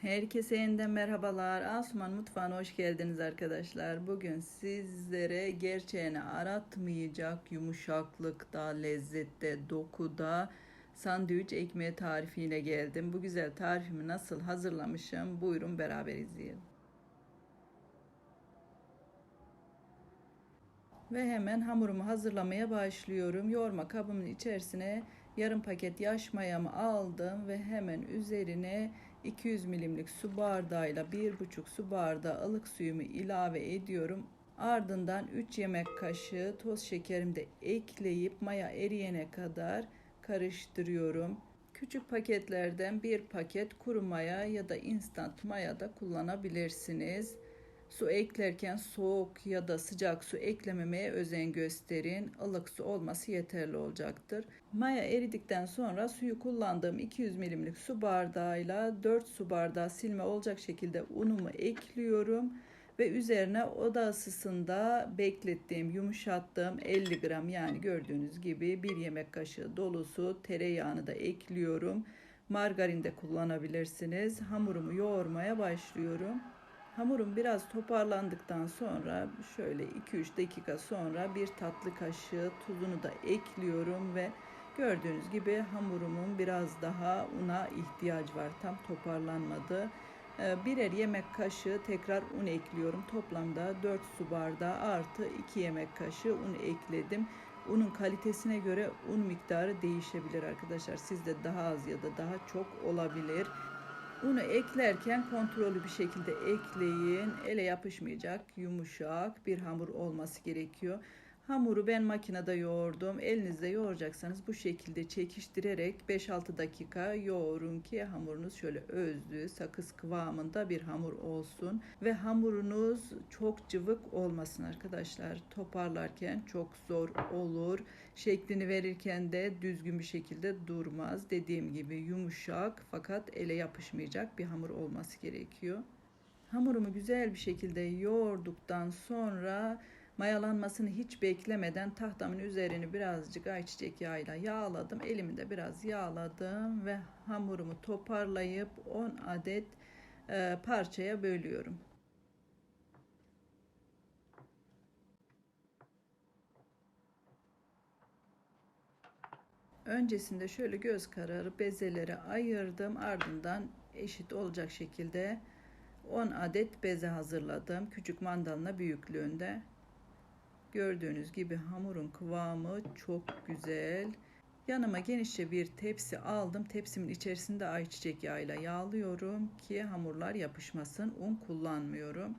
Herkese yeniden merhabalar. Asuman Mutfağı'na hoş geldiniz arkadaşlar. Bugün sizlere gerçeğini aratmayacak yumuşaklıkta, lezzette, dokuda sandviç ekmeği tarifiyle geldim. Bu güzel tarifimi nasıl hazırlamışım? Buyurun beraber izleyelim. Ve hemen hamurumu hazırlamaya başlıyorum. Yoğurma kabımın içerisine yarım paket yaş mayamı aldım ve hemen üzerine 200 milimlik su bardağıyla 1,5 su bardağı ılık suyumu ilave ediyorum. Ardından 3 yemek kaşığı toz şekerimi de ekleyip maya eriyene kadar karıştırıyorum. Küçük paketlerden bir paket kuru maya ya da instant maya da kullanabilirsiniz. Su eklerken soğuk ya da sıcak su eklememeye özen gösterin. Ilık su olması yeterli olacaktır. Maya eridikten sonra suyu kullandığım 200 milimlik su bardağıyla 4 su bardağı silme olacak şekilde unumu ekliyorum ve üzerine oda ısısında beklettiğim, yumuşattığım 50 gram yani gördüğünüz gibi bir yemek kaşığı dolusu tereyağını da ekliyorum. Margarin de kullanabilirsiniz. Hamurumu yoğurmaya başlıyorum. Hamurum biraz toparlandıktan sonra şöyle 2-3 dakika sonra bir tatlı kaşığı tuzunu da ekliyorum ve gördüğünüz gibi hamurumun biraz daha una ihtiyaç var. Tam toparlanmadı. Ee, birer yemek kaşığı tekrar un ekliyorum. Toplamda 4 su bardağı artı 2 yemek kaşığı un ekledim. Unun kalitesine göre un miktarı değişebilir arkadaşlar. Sizde daha az ya da daha çok olabilir. Unu eklerken kontrollü bir şekilde ekleyin. Ele yapışmayacak, yumuşak bir hamur olması gerekiyor. Hamuru ben makinede yoğurdum. Elinizde yoğuracaksanız bu şekilde çekiştirerek 5-6 dakika yoğurun ki hamurunuz şöyle özlü, sakız kıvamında bir hamur olsun. Ve hamurunuz çok cıvık olmasın arkadaşlar. Toparlarken çok zor olur. Şeklini verirken de düzgün bir şekilde durmaz. Dediğim gibi yumuşak fakat ele yapışmayacak bir hamur olması gerekiyor. Hamurumu güzel bir şekilde yoğurduktan sonra Mayalanmasını hiç beklemeden tahtamın üzerini birazcık ayçiçek yağıyla yağladım. Elimi de biraz yağladım ve hamurumu toparlayıp 10 adet e, parçaya bölüyorum. Öncesinde şöyle göz kararı bezeleri ayırdım. Ardından eşit olacak şekilde 10 adet beze hazırladım. Küçük mandalina büyüklüğünde. Gördüğünüz gibi hamurun kıvamı çok güzel. Yanıma genişçe bir tepsi aldım. Tepsimin içerisinde ayçiçek yağıyla yağlıyorum ki hamurlar yapışmasın. Un kullanmıyorum.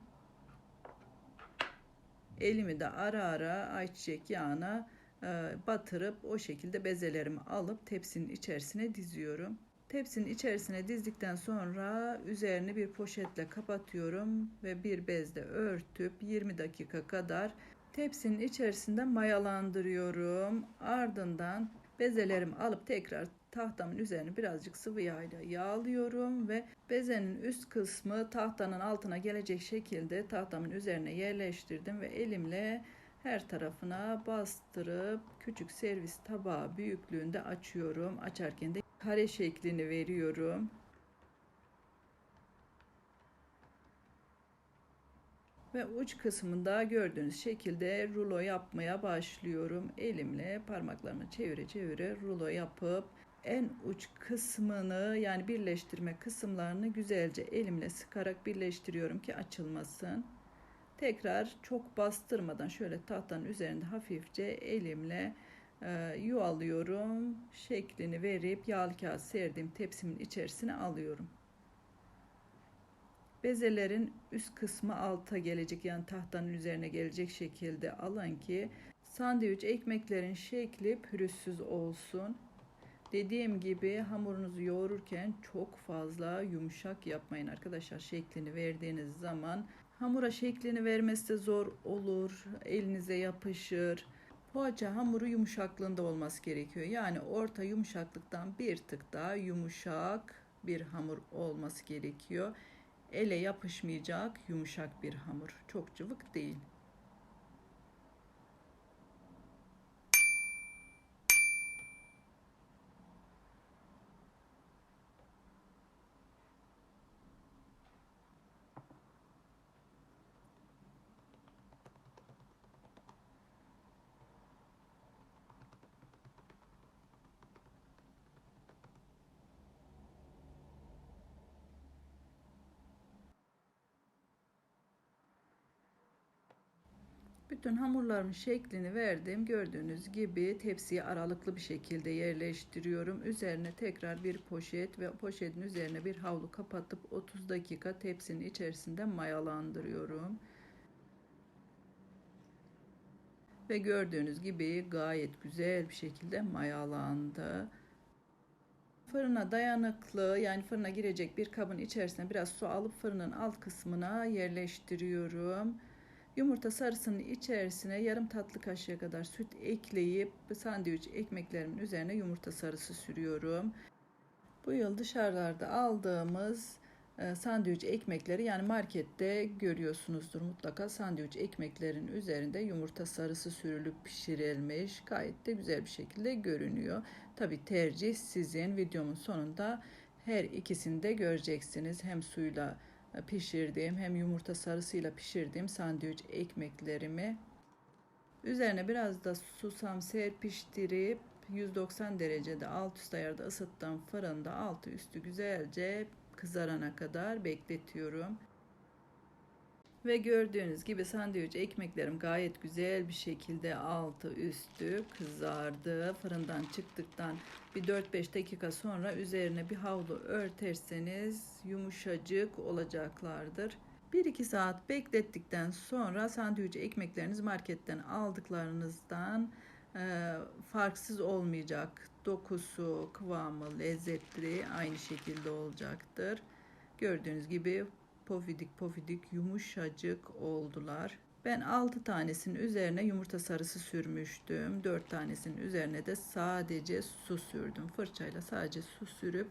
Elimi de ara ara ayçiçek yağına e, batırıp o şekilde bezelerimi alıp tepsinin içerisine diziyorum. Tepsinin içerisine dizdikten sonra üzerini bir poşetle kapatıyorum ve bir bezle örtüp 20 dakika kadar Tepsinin içerisinde mayalandırıyorum. Ardından bezelerimi alıp tekrar tahtamın üzerine birazcık sıvı yağla yağlıyorum ve bezenin üst kısmı tahtanın altına gelecek şekilde tahtamın üzerine yerleştirdim ve elimle her tarafına bastırıp küçük servis tabağı büyüklüğünde açıyorum. Açarken de kare şeklini veriyorum. Ve uç kısmında gördüğünüz şekilde rulo yapmaya başlıyorum. Elimle parmaklarımı çevire çevire rulo yapıp en uç kısmını yani birleştirme kısımlarını güzelce elimle sıkarak birleştiriyorum ki açılmasın. Tekrar çok bastırmadan şöyle tahtanın üzerinde hafifçe elimle e, yuvalıyorum. Şeklini verip yağlı kağıt serdiğim tepsimin içerisine alıyorum. Bezelerin üst kısmı alta gelecek yani tahtanın üzerine gelecek şekilde alın ki sandviç ekmeklerin şekli pürüzsüz olsun. Dediğim gibi hamurunuzu yoğururken çok fazla yumuşak yapmayın arkadaşlar. Şeklini verdiğiniz zaman hamura şeklini vermesi de zor olur. Elinize yapışır. Poğaça hamuru yumuşaklığında olması gerekiyor. Yani orta yumuşaklıktan bir tık daha yumuşak bir hamur olması gerekiyor ele yapışmayacak yumuşak bir hamur. Çok cıvık değil. Bütün hamurlarımın şeklini verdim. Gördüğünüz gibi tepsiye aralıklı bir şekilde yerleştiriyorum. Üzerine tekrar bir poşet ve poşetin üzerine bir havlu kapatıp 30 dakika tepsinin içerisinde mayalandırıyorum. Ve gördüğünüz gibi gayet güzel bir şekilde mayalandı. Fırına dayanıklı yani fırına girecek bir kabın içerisine biraz su alıp fırının alt kısmına yerleştiriyorum. Yumurta sarısının içerisine yarım tatlı kaşığı kadar süt ekleyip sandviç ekmeklerimin üzerine yumurta sarısı sürüyorum. Bu yıl dışarılarda aldığımız e, sandviç ekmekleri yani markette görüyorsunuzdur mutlaka sandviç ekmeklerin üzerinde yumurta sarısı sürülüp pişirilmiş gayet de güzel bir şekilde görünüyor. Tabi tercih sizin videomun sonunda her ikisini de göreceksiniz hem suyla pişirdiğim hem yumurta sarısıyla pişirdiğim sandviç ekmeklerimi üzerine biraz da susam serpiştirip 190 derecede alt üst ayarda ısıttığım fırında altı üstü güzelce kızarana kadar bekletiyorum. Ve gördüğünüz gibi sandviç ekmeklerim gayet güzel bir şekilde altı üstü kızardı. Fırından çıktıktan bir 4-5 dakika sonra üzerine bir havlu örterseniz yumuşacık olacaklardır. 1-2 saat beklettikten sonra sandviç ekmekleriniz marketten aldıklarınızdan e, farksız olmayacak. Dokusu, kıvamı, lezzetli aynı şekilde olacaktır. Gördüğünüz gibi pofidik pofidik yumuşacık oldular. Ben 6 tanesinin üzerine yumurta sarısı sürmüştüm. 4 tanesinin üzerine de sadece su sürdüm. Fırçayla sadece su sürüp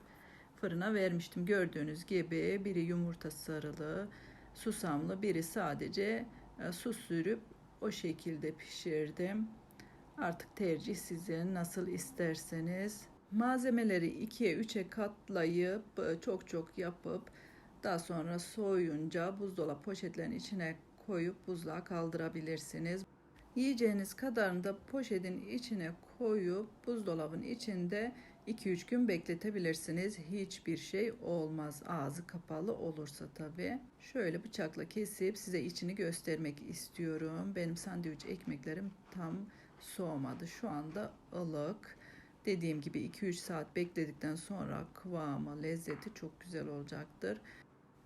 fırına vermiştim. Gördüğünüz gibi biri yumurta sarılı, susamlı, biri sadece e, su sürüp o şekilde pişirdim. Artık tercih sizin nasıl isterseniz. Malzemeleri 2'ye 3'e katlayıp e, çok çok yapıp daha sonra soyunca buzdolabı poşetlerin içine koyup buzluğa kaldırabilirsiniz. Yiyeceğiniz kadarını da poşetin içine koyup buzdolabın içinde 2-3 gün bekletebilirsiniz. Hiçbir şey olmaz. Ağzı kapalı olursa tabi. Şöyle bıçakla kesip size içini göstermek istiyorum. Benim sandviç ekmeklerim tam soğumadı. Şu anda ılık. Dediğim gibi 2-3 saat bekledikten sonra kıvamı, lezzeti çok güzel olacaktır.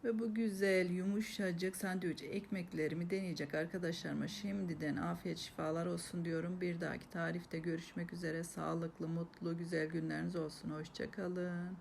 Ve bu güzel yumuşacık sandviç ekmeklerimi deneyecek arkadaşlarıma şimdiden afiyet şifalar olsun diyorum. Bir dahaki tarifte görüşmek üzere. Sağlıklı, mutlu, güzel günleriniz olsun. Hoşçakalın.